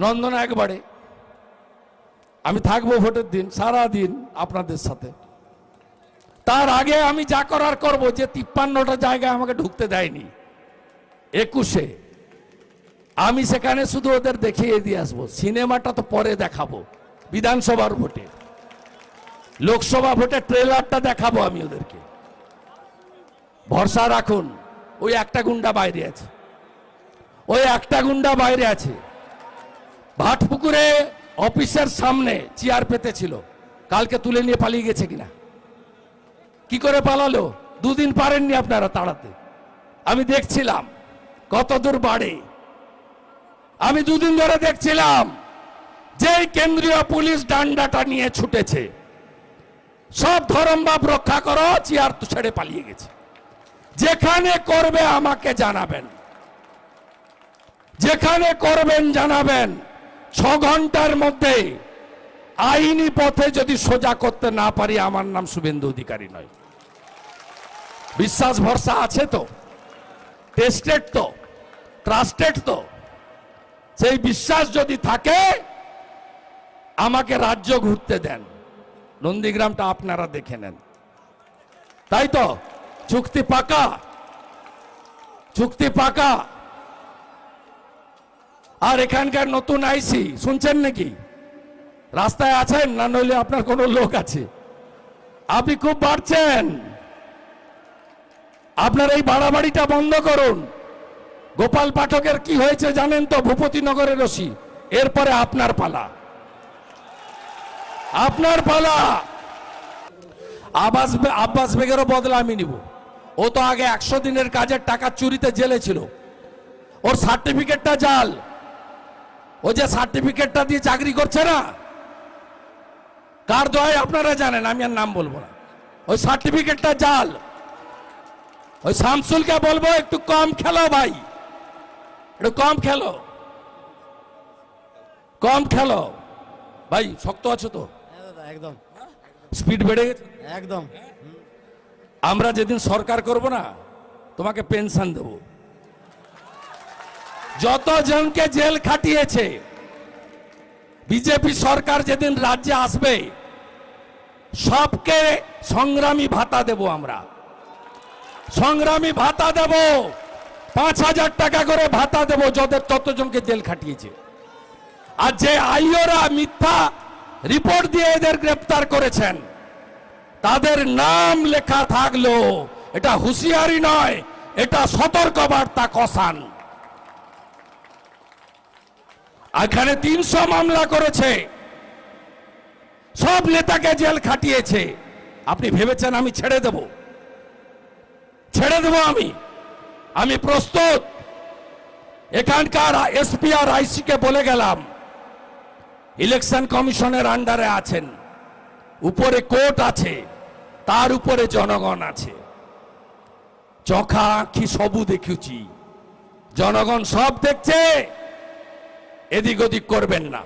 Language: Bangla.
নন্দন একবারে। আমি থাকব ভোটের দিন সারা দিন আপনাদের সাথে। তার আগে আমি যা করার করব, যে তিপ্পান্নটা জায়গায় আমাকে ঢুকতে দেয়নি। একুশে, আমি সেখানে শুধু ওদের দেখিয়ে দিয়ে আসব। সিনেমাটা তো পরে দেখাবো, বিধানসভার ভোটে। লোকসভা ভোটে ট্রেলারটা দেখাবো আমি ওদেরকে। ভরসা রাখুন, ওই একটা গুন্ডা বাইরে আছে। ওই একটা গুন্ডা বাইরে আছে। ভাটপুকুরে অফিসের সামনে চেয়ার পেতেছিল। কালকে তুলে নিয়ে পালিয়ে গেছে কিনা? কি করে পালালো? দুদিন পারেননি আপনারা তাড়াতে। আমি দেখছিলাম কত দূর বাড়ে। আমি দুদিন ধরে দেখছিলাম যে কেন্দ্রীয় পুলিশ ডান্ডাটা নিয়ে ছুটেছে। সব ধর্মভাব রক্ষা করো, চেয়ার তো ছেড়ে পালিয়ে গেছে। যেখানে করবে আমাকে জানাবেন। যেখানে করবেন জানাবেন। ছ ঘণ্টার মধ্যে আইনি পথে যদি সোজা করতে না পারি, আমার নাম শুভেন্দু অধিকারী নয়। বিশ্বাস ভরসা আছে তো? টেস্টেড তো? ট্রাস্টেড তো? সেই বিশ্বাস যদি থাকে, আমাকে রাজ্য ঘুরতে দেন। নন্দীগ্রামটা আপনারা দেখে নেন। তাই তো? চুক্তি পাকা? চুক্তি পাকা? আর এখানকার নতুন আইসি, শুনছেন নাকি? রাস্তায় আছেন না নইলে আপনার কোনো লোক আছে? আপনি খুব বাড়ছেন। আপনার এই বাড়াবাড়িটা বন্ধ করুন। গোপাল পাঠকের কি হয়েছে জানেন তো? ভূপতিনগরের রশি এরপরে আপনার পালা। আপনার পালা। আবাস আব্বাস বেগেরও বদলা আমি নিব। ও তো আগে একশো দিনের কাজের টাকা চুরিতে জেলে ছিল ওর সার্টিফিকেটটা জাল। ও যে সার্টিফিকেটটা দিয়ে চাকরি করছে না? কার দয় আপনারা জানেন আমি আর নাম বলব না। ওই সার্টিফিকেটটা জাল। ওই শামসুলকে বলব একটু কম খেলো ভাই। একটু কম খেলো। কম খেলো। ভাই শক্ত আছো তো? একদম। স্পিড বেড়ে গেছে? একদম। আমরা যেদিন সরকার করব না তোমাকে পেনশন দেব। যত জনকে জেল খাটিয়েছে, বিজেপি সরকার যেদিন রাজ্যে আসবে, সবকে সংগ্রামী ভাতা দেব আমরা। সংগ্রামী ভাতা দেব, পাঁচ হাজার টাকা করে ভাতা দেব যাদের ততজনকে জেল খাটিয়েছে। আর যে আইওরা মিথ্যা রিপোর্ট দিয়ে এদের গ্রেপ্তার করেছেন, তাদের নাম লেখা থাকল, এটা হুঁশিয়ারি নয়, এটা সতর্ক বার্তা কসান এখানে তিনশো মামলা করেছে। সব নেতাকে জেল খাটিয়েছে। আপনি ভেবেছেন আমি ছেড়ে দেব? ছেড়ে দেব আমি। আমি প্রস্তুত। এখানকার এসপি আর আইসিকে বলে গেলাম, ইলেকশন কমিশনের আন্ডারে আছেন। উপরে কোর্ট আছে, তার উপরে জনগণ আছে। চোখা আখি সবু দেখুছি। জনগণ সব দেখছে। এদিক ওদিক করবেন না।